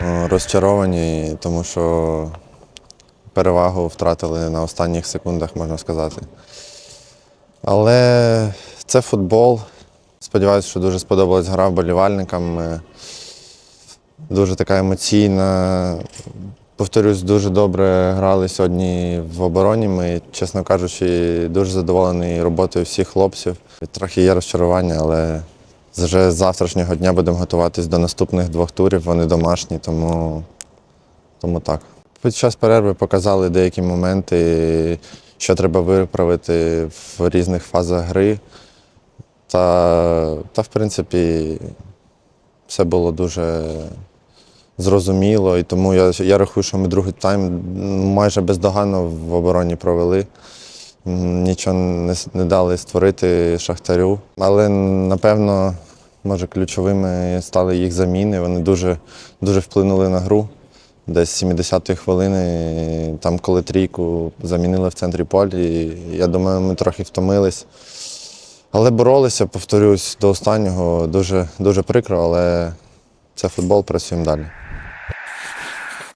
Е, Розчаровані, тому що перевагу втратили на останніх секундах, можна сказати. Але це футбол. Сподіваюся, що дуже сподобалась гра вболівальникам. Е, Дуже така емоційна. Повторюсь, дуже добре грали сьогодні в обороні. Ми, чесно кажучи, дуже задоволені роботою всіх хлопців. Трохи є розчарування, але вже з завтрашнього дня будемо готуватись до наступних двох турів. Вони домашні, тому, тому так. Під час перерви показали деякі моменти, що треба виправити в різних фазах гри. Та, та в принципі, все було дуже зрозуміло. І тому я, я рахую, що ми другий тайм майже бездоганно в обороні провели. Нічого не, не дали створити Шахтарю. Але напевно, може, ключовими стали їх заміни. Вони дуже, дуже вплинули на гру. Десь 70-ї хвилини, там, коли трійку замінили в центрі поля, і я думаю, ми трохи втомились. Але боролися, повторюсь, до останнього. Дуже, дуже прикро, але це футбол, працюємо далі.